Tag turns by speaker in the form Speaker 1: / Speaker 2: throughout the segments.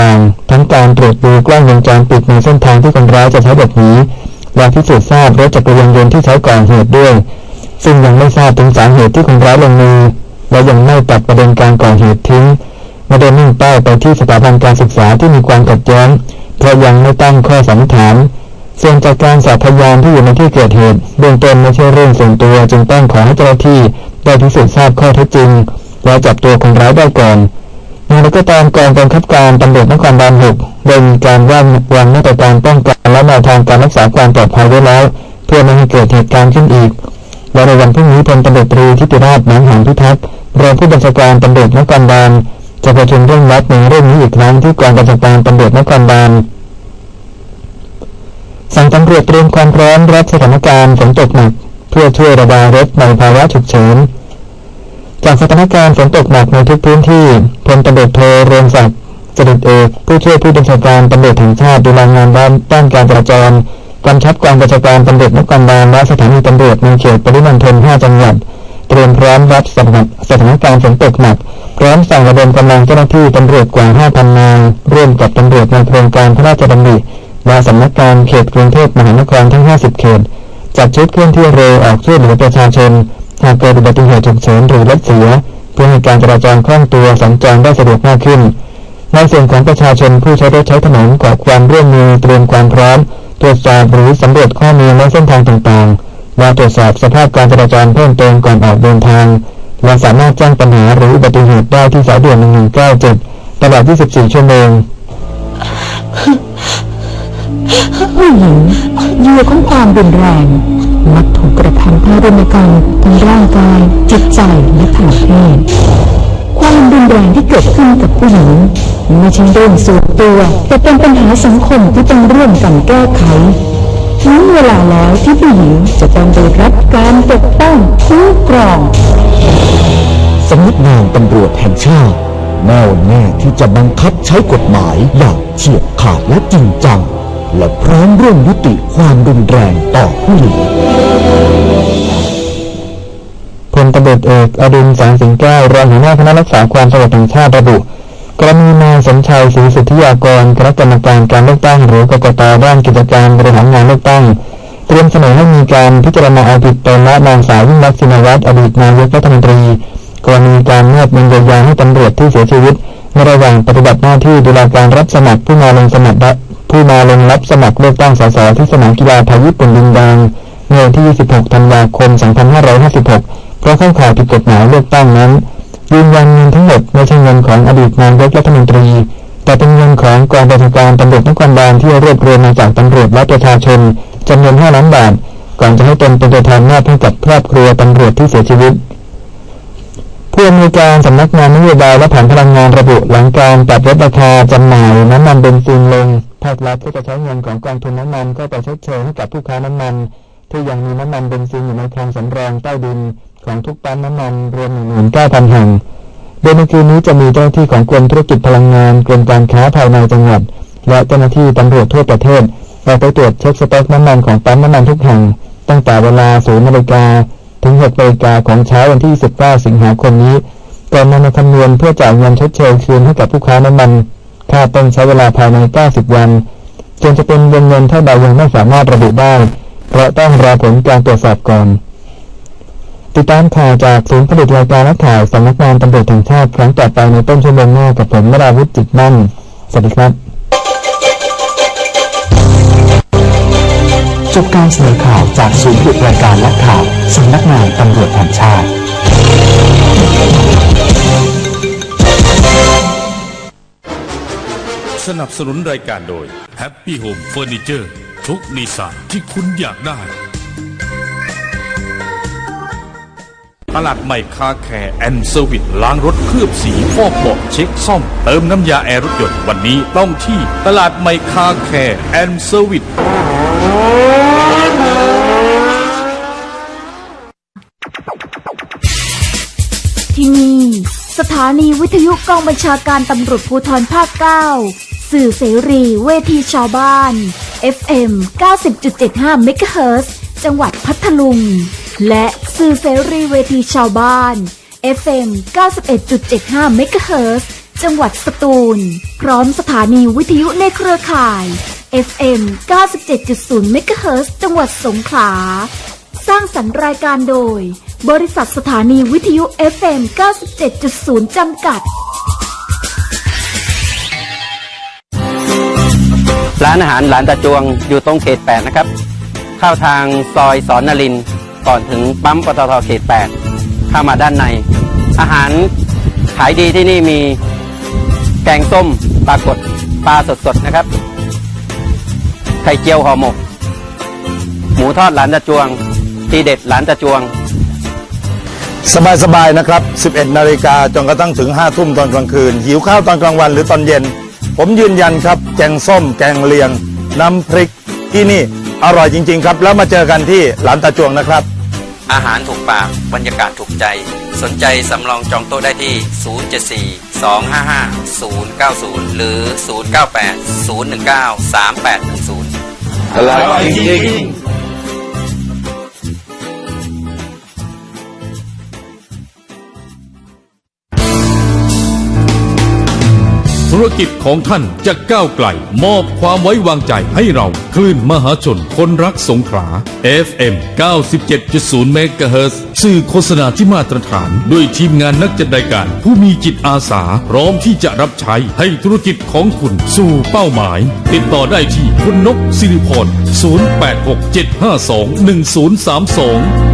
Speaker 1: ต่างทั้งการตรวจดูกล้องวงจรปิดในเส้นทางที่คนร้ายจะใช้หลบหนีและพิสูจน์ทราบรถจักรยานยนต์ที่ใช้ก่อเหตุด้วย ซึ่งยังไม่ทราบถึงสาเหตุที่คนร้ายลงมือและยังไม่ตัดประเด็นการก่อเหตุทิ้งไม่ได้มุ่งเป้าไปที่สถาบันการศึกษาที่มีความขัดแย้งเพราะยังไม่ตั้งข้อสันนิษฐานส่วนจากการสอบพยานที่อยู่ในที่เกิดเหตุเบื้องต้นไม่ใช่เรื่องส่วนตัวจึงต้องขอให้เจ้าหน้าที่ได้พิสูจน์ทราบข้อเท็จจริง และจับตัวคนร้ายได้ก่อน อย่างไรก็ตามกองกำกับการตำรวจนครบาลหกได้มีการวางวางมาตรการป้องกันและแนวทางการรักษาความปลอดภัยไว้แล้ว เพื่อไม่ให้เกิดเหตุการณ์ขึ้นอีกและในวันพรุ่งนี้พลตำรวจตรีทิติราชหนังหานพิทักษ์รองผู้บัญชาการตำรวจนครบาลจะประชุมเรื่องรัดในเรื่องนี้อีกครั้งที่กองบัญชาการตำรวจนครบาลสั่งตำรวจเตรียมความพร้อมรับสถานการณ์ฝนตกหนักเพื่อช่วยระบายรถในภาวะฉุกเฉิน จากสถานการณ์ฝนตกหนักในทุกพื้นที่พลตำรวจโทเรืองศักดิ์จริตเอกผู้ช่วยผู้บัญชาการตำรวจแห่งชาติดูแลงานด้านด้านการจราจรกำชับกองบัญชาการตำรวจนครบาลและสถานีตำรวจในเขตปริมณฑล5จังหวัดเตรียมพร้อมรับสถานสถานการณ์ฝนตกหนักพร้อมสั่งระดมกำลังเจ้าหน้าที่ตำรวจกว่า 5,000 นายร่วมกับตำรวจในโครงการพระราชดำริและสำนักงานเขตกรุงเทพมหานครทั้ง 50 เขตจัดชุดเคลื่อนที่เร็วออกช่วยเหลือประชาชน หากเกิดอุบัติเหตุฉุกเฉินหรือรถเสีย เพื่อให้การจราจรคล่องตัวสัญจรได้สะดวกมากขึ้น ในส่วนของประชาชนผู้ใช้รถใช้ถนนขอความร่วมมือเตรียมความพร้อม ตรวจสอบหรือสำรวจข้อมูลและเส้นทางต่างๆและตรวจสอบสภาพการจราจรเพิ่มเติมก่อนออกเดินทางและสามารถแจ้งปัญหาหรืออุบัติเหตุได้ที่สายด่วน1197ตลอด 24 ชั่วโมง
Speaker 2: ผู้หญิงเยื่อของความรุนแรง มักถูกกระทำทารุณกรรมทั้งร่างกาย จิตใจและทางเพศความรุนแรงที่เกิดขึ้นกับผู้หญิงไม่ใช่เรื่องส่วนตัว แต่เป็นปัญหาสังคมที่ต้องร่วมกันแก้ไขถึงเวลาแล้วที่ผู้หญิงจะต้องได้รับการปกป้องคุ้มครอง
Speaker 3: สำนักงานตำรวจแห่งชาติแน่วแน่ที่จะบังคับใช้กฎหมายอย่างเฉียบขาดและจริงจัง และพร้อมร่วมยุติความรุนแรงต่อผู้หญิง
Speaker 1: พลตำรวจเอกอดุลแสงสิงแก้วรองหัวหน้าคณะรักษาความสงบแห่งชาติระบุกรณีนายสมชัยศรีสุทธิยากรคณะกรรมการการเลือกตั้งหรือกกตด้านกิจการบริหารงานเลือกตั้งเตรียมเสนอให้มีการพิจารณาเอาผิดตนและนางสาวยิ่งรักษณ์ชินวัตรอดีตนายกรัฐมนตรี กรณีการมอบเงินเยียวยาให้ตำรวจที่เสียชีวิตในระหว่างปฏิบัติหน้าที่ดูแลการรับสมัครผู้มาลงสมัคร ผู้มาลงรับสมัครเลือกตั้งสสที่สนามกีฬาไทยญี่ปุ่นดินแดงเมื่อวันที่ 26 ธันวาคม 2556 เพราะเข้าข่ายผิดกฎหมายเลือกตั้งนั้นยืนยันเงินทั้งหมดไม่ใช่เงินของอดีตนายกรัฐมนตรี แต่เป็นเงินของกองบัญชาการตำรวจนครบาลที่รวบรวมมาจากตำรวจและประชาชนจำนวน 5 ล้านบาท ก่อนจะให้ตนเป็นตัวแทนมอบให้กับครอบครัวตำรวจที่เสียชีวิตผู้อำนวยการสำนักงานนโยบายและแผนพลังงานระบุหลังการปรับลดราคาจำหน่ายน้ำมันเบนซินลง ภาครัฐก็จะใช้เงินของกองทุนน้ำมันก็ไปชดเชยให้กับผู้ค้าน้ำมัน ที่ยังมีน้ำมันเบนซินอยู่ในคลังสำรองใต้ดินของทุกปั๊มน้ำมันรวม19,000แห่งโดยในคืนนี้จะมีเจ้าหน้าที่ของกรมธุรกิจพลังงานกรมการค้าภายในจังหวัด และเจ้าหน้าที่ตำรวจทั่วประเทศออกไปตรวจเช็คสต็อกน้ำมันของปั๊มน้ำมันทุกแห่ง ตั้งแต่เวลา0นาฬิกาถึง6นาฬิกาของเช้าวันที่ 19 สิงหาคมนี้ก่อนนำมาคำนวณเพื่อจ่ายเงินชดเชยคืนให้กับผู้ค้าน้ำมัน ค่าต้องใช้เวลาภายใน 90 วันส่วนจะเป็นวงเงินเท่าใดยังไม่สามารถระบุได้ เพราะต้องรอผลการตรวจสอบก่อน ติดตามข่าวจากศูนย์ผลิตรายการและข่าวสำนักงานตำรวจแห่งชาติครั้งต่อไปในต้นชั่วโมงหน้ากับผมวราวุฒิจิตมั่น สวัสดีครับ
Speaker 3: จบการเสนอข่าวจากศูนย์ผลิตรายการและข่าวสำนักงานตำรวจแห่งชาติ
Speaker 4: สนับสนุนรายการโดย Happy Home Furniture ทุกดีไซน์ที่คุณอยากได้ตลาดใหม่คาแคร์แอนด์เซอร์วิสล้างรถเคลือบสีฟอกเบาะเช็คซ่อม เติมน้ำยาแอร์รถยนต์วันนี้ต้องที่ตลาดใหม่คาแคร์แอนด์เซอร์วิส
Speaker 5: ที่นี่ สถานีวิทยุกองบัญชาการตำรวจภูธรภาค 9 สื่อเสรีเวทีชาวบ้าน FM 90.75เมกะเฮิรตซ์จังหวัดพัทลุง และสื่อเสรีเวทีชาวบ้าน FM 91.75เมกะเฮิรตซ์จังหวัดสตูล พร้อมสถานีวิทยุในเครือข่าย FM 97.0 MHz จังหวัดสงขลา สร้างสรรค์รายการโดย บริษัทสถานีวิทยุ FM 97.0 จำกัดา
Speaker 6: นอาหารหลานตาจวงอยู่ตรงเขต8นะครับ เข้าทางซอยสอนนรินก่อนถึงปั๊มปตทเขต8เข้ามาด้านใน อาหารขายดีที่นี่มีแกงส้มปลากดปลาสดๆนะครับ ไข่เจียวห่อหมก หมูทอดหลานตาจวง ทีเด็ดหลานตาจวง
Speaker 7: สบายๆนะครับ 11 นาฬิกาจนกระทั่งถึง 5 ทุ่มตอนกลางคืน หิวข้าวตอนกลางวันหรือตอนเย็น ผมยืนยันครับ แกงส้มแกงเลียง น้ำพริกที่นี่อร่อยจริง ๆ ครับ แล้วมาเจอกันที่หลานตาจวงนะครับ
Speaker 6: อาหารถูกปากบรรยากาศถูกใจ สนใจสำรองจองโต๊ะได้ที่ 074 255 090 หรือ 098 019 3810
Speaker 7: อร่อยจริง
Speaker 4: ธุรกิจของท่านจะก้าวไกล มอบความไว้วางใจให้เรา คลื่นมหาชน คนรักสงขลา FM 97.0 MHz สื่อโฆษณาที่มาตรฐาน ด้วยทีมงานนักจัดรายการ ผู้มีจิตอาสา พร้อมที่จะรับใช้ให้ธุรกิจของคุณสู่เป้าหมาย ติดต่อได้ที่คุณนกสิริพร 0867521032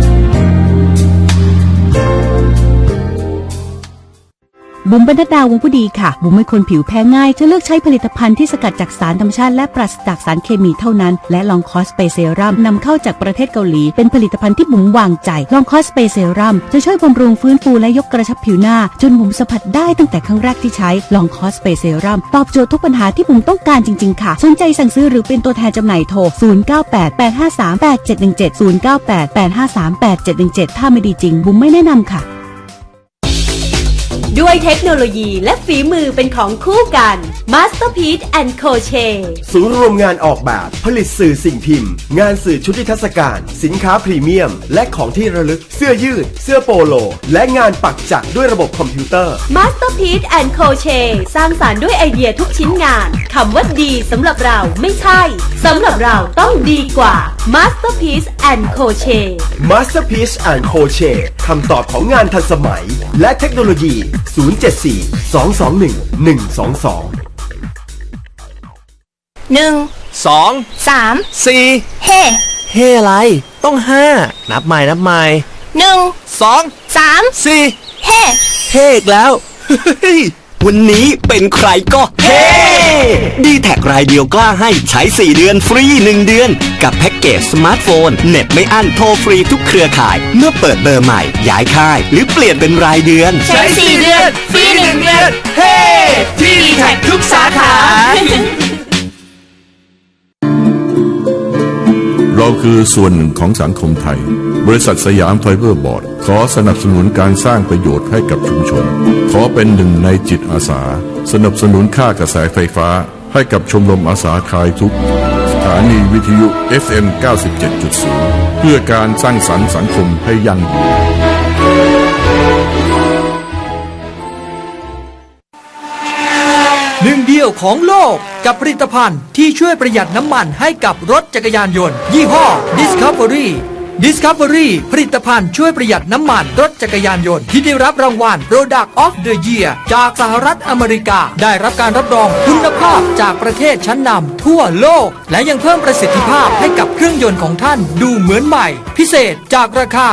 Speaker 8: บุ๋มบรรณดาวงผู้ดีค่ะ บุ๋มเป็นคนผิวแพ้ง่าย จะเลือกใช้ผลิตภัณฑ์ที่สกัดจากสารธรรมชาติและปราศจากสารเคมีเท่านั้น และลองคอสเปเซรัมนำเข้าจากประเทศเกาหลี เป็นผลิตภัณฑ์ที่บุ๋มวางใจ ลองคอสเปเซรัมจะช่วยบำรุงฟื้นฟูและยกกระชับผิวหน้า จนบุ๋มสัมผัสได้ตั้งแต่ครั้งแรกที่ใช้ ลองคอสเปเซรัมตอบโจทย์ทุกปัญหาที่บุ๋มต้องการจริงๆค่ะ สนใจสั่งซื้อหรือเป็นตัวแทนจำหน่ายโทร 0988538717 0988538717 ถ้าไม่ดีจริงบุ๋มไม่แนะนำค่ะ
Speaker 9: ด้วยเทคโนโลยีและฝีมือเป็นของคู่กัน Masterpiece and c o c h e
Speaker 10: ศูนย์รวมงานออกแบบ ผลิตสื่อสิ่งพิมพ์ งานสื่อชุดนิทรรศการ สินค้าพรีเมียม และของที่ระลึกเสื้อยืด เสื้อโปโล และงานปักจักรด้วยระบบคอมพิวเตอร์
Speaker 9: Masterpiece and c o c h e สร้างสารรค์ด้วยไอเดียทุกชิ้นงานคำว่าดีสำหรับเราไม่ใช่สำหรับเราต้องดีกว่า Masterpiece and c o c h e
Speaker 10: Masterpiece and c o c h e คำตอบของงานทันสมัย และเทคโนโลยี 074 221 122
Speaker 11: หนึ่ง
Speaker 12: สอง
Speaker 11: สาม
Speaker 12: สี่
Speaker 11: เฮ่
Speaker 12: เฮ้อะไร ต้องห้านับใหม่นับใหม่
Speaker 11: หนึ่ง
Speaker 12: สอง
Speaker 11: สาม
Speaker 12: สี่
Speaker 11: เฮ่
Speaker 12: เฮ้อีกแล้วเฮ้ยวันนี้เป็นใครก็เฮ้ ดีแท็กรายเดียวกล้าให้ใช้ 4 เดือนฟรี 1 เดือน กับแพ็กเกจสมาร์ทโฟนเน็ตไม่อั้นโทรฟรีทุกเครือข่าย เมื่อเปิดเบอร์ใหม่ ย้ายค่าย หรือเปลี่ยนเป็นรายเดือน
Speaker 11: ใช้สี่เดือน ฟรีหนึ่งเดือน
Speaker 12: เฮ้ ที่ดีแท็กทุกสาขา
Speaker 13: เราคือส่วนหนึ่งของสังคมไทย บริษัทสยามไฟเบอร์บอร์ด ขอสนับสนุนการสร้างประโยชน์ให้กับชุมชน ขอเป็นหนึ่งในจิตอาสา สนับสนุนค่ากระแสไฟฟ้า ให้กับชมรมอาสาคลายทุกสถานีวิทยุ FM 97.0 เพื่อการสร้างสรรค์สังคมให้ยั่งยืน
Speaker 14: หนึ่งเดียวของโลกกับผลิตภัณฑ์ที่ช่วยประหยัดน้ำมันให้กับรถจักรยานยนต์ ยี่ห้อ Discovery Discovery ผลิตภัณฑ์ช่วยประหยัดน้ำมันรถจักรยานยนต์ ที่ได้รับรางวัล Product of the Year จากสหรัฐอเมริกา ได้รับการรับรองคุณภาพจากประเทศชั้นนำทั่วโลก และยังเพิ่มประสิทธิภาพให้กับเครื่องยนต์ของท่านดูเหมือนใหม่ พิเศษจากราคา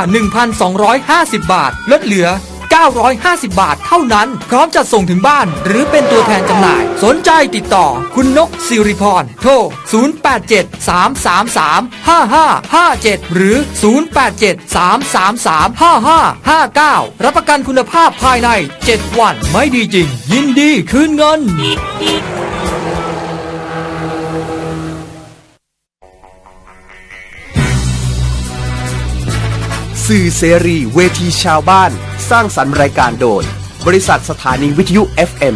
Speaker 14: 1,250 บาท ลดเหลือ 950 บาทเท่านั้น พร้อมจัดส่งถึงบ้าน หรือเป็นตัวแทนจำหน่าย สนใจติดต่อ คุณนกสิริพร โทร 087 333 5557 หรือ 087 333 5559 รับประกันคุณภาพภายใน 7 วันไม่ดีจริง ยินดีคืนเงิน
Speaker 10: สื่อเสรีเวทีชาวบ้าน สร้างสรรค์รายการโดย บริษัทสถานีวิทยุ FM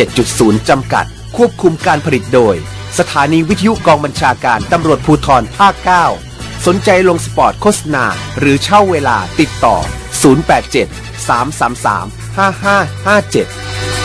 Speaker 10: 97.0 จำกัด ควบคุมการผลิตโดย สถานีวิทยุกองบัญชาการตำรวจภูธรภาค 9 สนใจลงสปอร์ตโฆษณา หรือเช่าเวลาติดต่อ 087 333 5557